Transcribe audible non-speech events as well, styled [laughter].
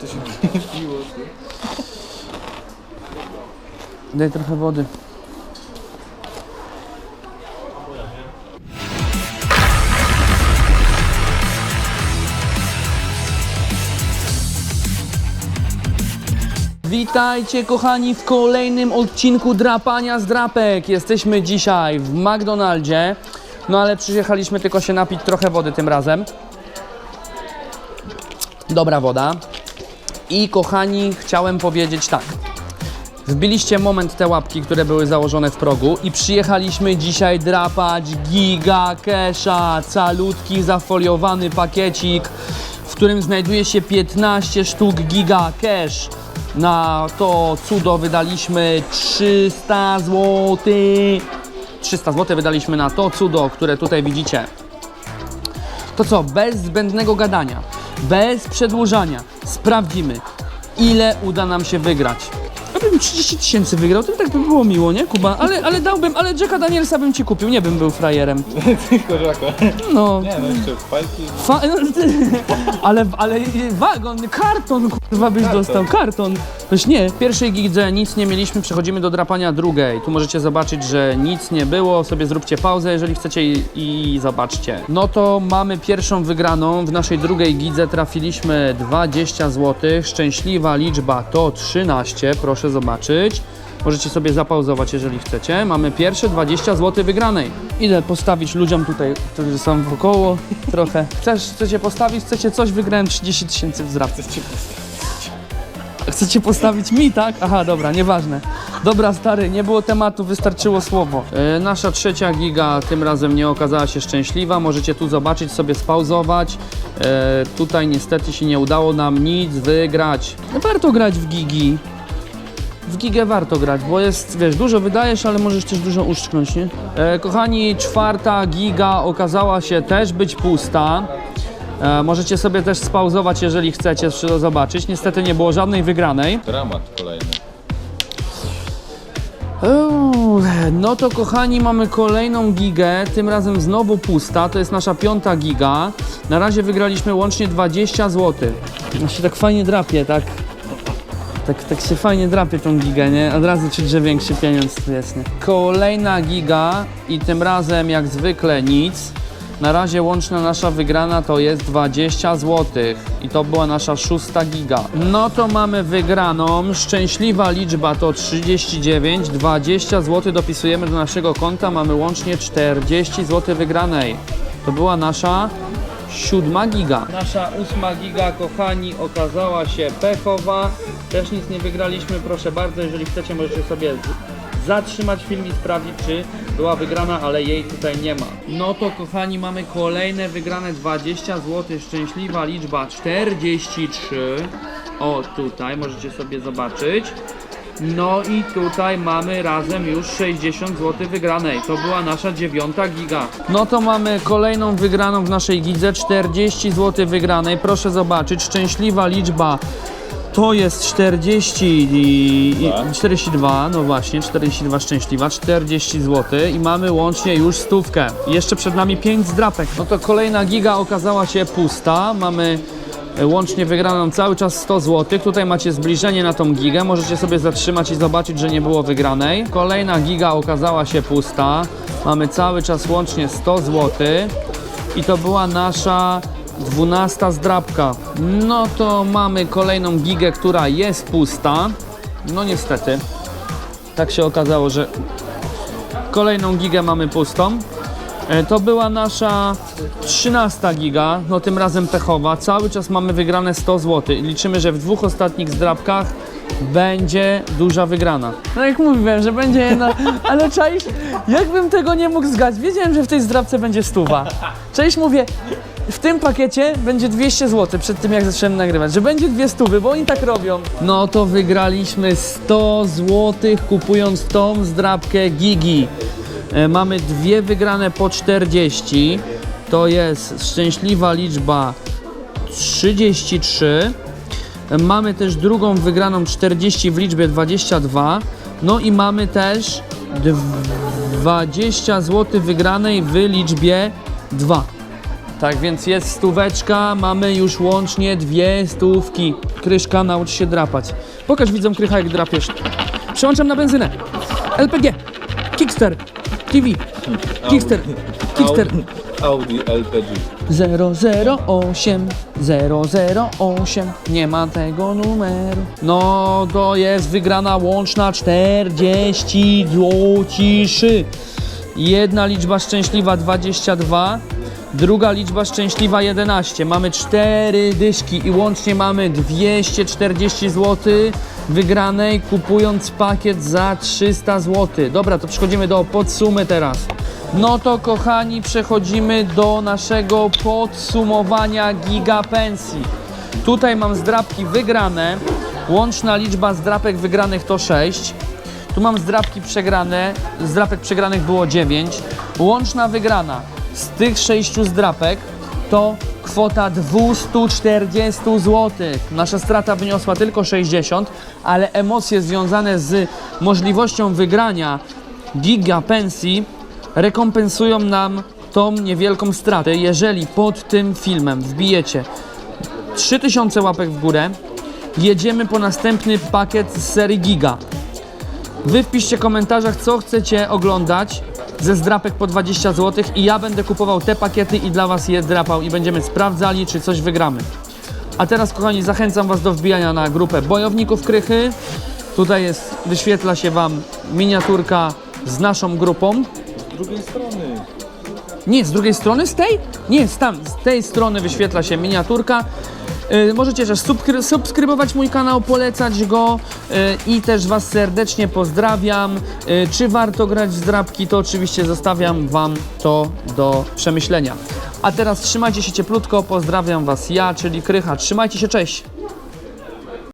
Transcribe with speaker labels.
Speaker 1: To się piło.
Speaker 2: Daj trochę wody. Witajcie kochani w kolejnym odcinku Drapania z Drapek. Jesteśmy dzisiaj w McDonaldzie, no ale przyjechaliśmy tylko się napić trochę wody tym razem. Dobra woda. I kochani, chciałem powiedzieć tak. Wbiliście moment te łapki, które były założone w progu i przyjechaliśmy dzisiaj drapać giga kesha, calutki zafoliowany pakiecik, w którym znajduje się 15 sztuk giga cash. Na to cudo wydaliśmy 300 zł. 300 zł wydaliśmy na to cudo, które tutaj widzicie. To co, bez zbędnego gadania, bez przedłużania, sprawdzimy, ile uda nam się wygrać. Ja bym 30 tysięcy wygrał, to tak by było miło, nie Kuba? Ale, ale dałbym, ale Jacka Danielsa bym ci kupił, nie bym był frajerem.
Speaker 1: Tylko żaka.
Speaker 2: No,
Speaker 1: Nie no, jeszcze fajki.
Speaker 2: fa- [laughs] ale, ale wagon, karton kurwa byś
Speaker 1: Karton.
Speaker 2: dostał, karton. Toś nie, w pierwszej gildze nic nie mieliśmy, przechodzimy do drapania drugiej. Tu możecie zobaczyć, że nic nie było, sobie zróbcie pauzę, jeżeli chcecie i, i zobaczcie. No to mamy pierwszą wygraną, w naszej drugiej gildze trafiliśmy 20 zł, szczęśliwa liczba to 13, proszę zobaczyć. Możecie sobie zapauzować, jeżeli chcecie. Mamy pierwsze 20 zł wygranej. Idę postawić ludziom tutaj, którzy są wokoło trochę. [laughs] Chcesz, chcecie postawić? Chcecie coś? Wygrałem 30 tysięcy w zdrapce. Chcecie postawić mi, tak? Aha, dobra, nieważne. Dobra, stary, nie było tematu, wystarczyło słowo. E, nasza trzecia giga tym razem nie okazała się szczęśliwa. Możecie tu zobaczyć, sobie spauzować. E, tutaj niestety się nie udało nam nic wygrać. Warto grać w gigi. W gigę warto grać, bo jest, wiesz, dużo wydajesz, ale możesz też dużo uszczknąć, nie? E, kochani, czwarta giga okazała się też być pusta. E, możecie sobie też spauzować, jeżeli chcecie to zobaczyć. Niestety nie było żadnej wygranej.
Speaker 1: Dramat kolejny.
Speaker 2: Uuu, No to kochani, mamy kolejną gigę, tym razem znowu pusta, to jest nasza piąta giga. Na razie wygraliśmy łącznie 20 zł. No się tak fajnie drapie, tak? Tak, tak się fajnie drapie tą gigę, nie? Od razu czuć, że większy pieniądz tu jest, nie? Kolejna giga i tym razem jak zwykle nic. Na razie łączna nasza wygrana to jest 20 zł i to była nasza szósta giga. No to mamy wygraną, szczęśliwa liczba to 39, 20 zł dopisujemy do naszego konta, mamy łącznie 40 zł wygranej. To była nasza siódma giga. Nasza ósma giga, kochani, okazała się pechowa. Też nic nie wygraliśmy, proszę bardzo, jeżeli chcecie możecie sobie zatrzymać film i sprawdzić, czy była wygrana, ale jej tutaj nie ma. No to kochani, mamy kolejne wygrane 20 zł, szczęśliwa liczba 43. O, tutaj możecie sobie zobaczyć. No i tutaj mamy razem już 60 zł wygranej. To była nasza dziewiąta giga. No to mamy kolejną wygraną w naszej gidze, 40 zł wygranej. Proszę zobaczyć, szczęśliwa liczba to jest 40 i, i 42, no właśnie, 42 szczęśliwa, 40 zł i mamy łącznie już stówkę. Jeszcze przed nami 5 zdrapek. No to kolejna giga okazała się pusta. Mamy e, łącznie wygraną cały czas 100 zł. Tutaj macie zbliżenie na tą gigę. Możecie sobie zatrzymać i zobaczyć, że nie było wygranej. Kolejna giga okazała się pusta. Mamy cały czas łącznie 100 zł. I to była nasza 12 zdrabka. No to mamy kolejną gigę, która jest pusta. No niestety. Tak się okazało, że kolejną gigę mamy pustą. E, To była nasza 13 giga, no tym razem pechowa. Cały czas mamy wygrane 100 zł. Liczymy, że w dwóch ostatnich zdrabkach będzie duża wygrana. No jak mówiłem, że będzie jedna, ale czaisz, jakbym tego nie mógł zgać. Wiedziałem, że w tej zdrabce będzie stuwa. Czaisz, mówię, w tym pakiecie będzie 200 zł przed tym jak zacząłem nagrywać, że będzie dwie stówy, bo oni tak robią. No to wygraliśmy 100 zł kupując tą zdrabkę Gigi. E, Mamy dwie wygrane po 40. To jest szczęśliwa liczba 33. E, Mamy też drugą wygraną 40 w liczbie 22. No i mamy też dw- 20 zł wygranej w liczbie 2. Tak więc jest stóweczka, mamy już łącznie dwie stówki. Kryszka, naucz się drapać. Pokaż widzom Krycha, jak drapiesz. Przełączam na benzynę. LPG, Kickster, TV, Kickster, Kickster.
Speaker 1: Audi, LPG.
Speaker 2: 008, 008, nie ma tego numeru. No to jest wygrana łączna 40 złociszy. Jedna liczba szczęśliwa 22, druga liczba szczęśliwa 11. Mamy cztery dyszki i łącznie mamy 240 zł wygranej kupując pakiet za 300 zł. Dobra, to przechodzimy do podsumy teraz. No to kochani, przechodzimy do naszego podsumowania gigapensji. Tutaj mam zdrabki wygrane. Łączna liczba zdrapek wygranych to 6. Tu mam zdrapki przegrane. Zdrapek przegranych było 9. Łączna wygrana z tych 6 zdrapek to kwota 240 zł. Nasza strata wyniosła tylko 60, ale emocje związane z możliwością wygrania giga pensji rekompensują nam tą niewielką stratę, jeżeli pod tym filmem wbijecie 3000 łapek w górę, jedziemy po następny pakiet z serii Giga. Wy wpiszcie w komentarzach, co chcecie oglądać ze zdrapek po 20 zł i ja będę kupował te pakiety i dla Was je drapał i będziemy sprawdzali, czy coś wygramy. A teraz, kochani, zachęcam Was do wbijania na grupę Bojowników Krychy. Tutaj jest, wyświetla się Wam miniaturka z naszą grupą.
Speaker 1: Z drugiej strony.
Speaker 2: Nie, z drugiej strony, z tej? Nie, z tam, z tej strony wyświetla się miniaturka. Yy, możecie też subskry- subskrybować mój kanał, polecać go yy, i też Was serdecznie pozdrawiam. Yy, czy warto grać w zdrabki, to oczywiście zostawiam Wam to do przemyślenia. A teraz trzymajcie się cieplutko, pozdrawiam Was ja, czyli Krycha. Trzymajcie się, cześć!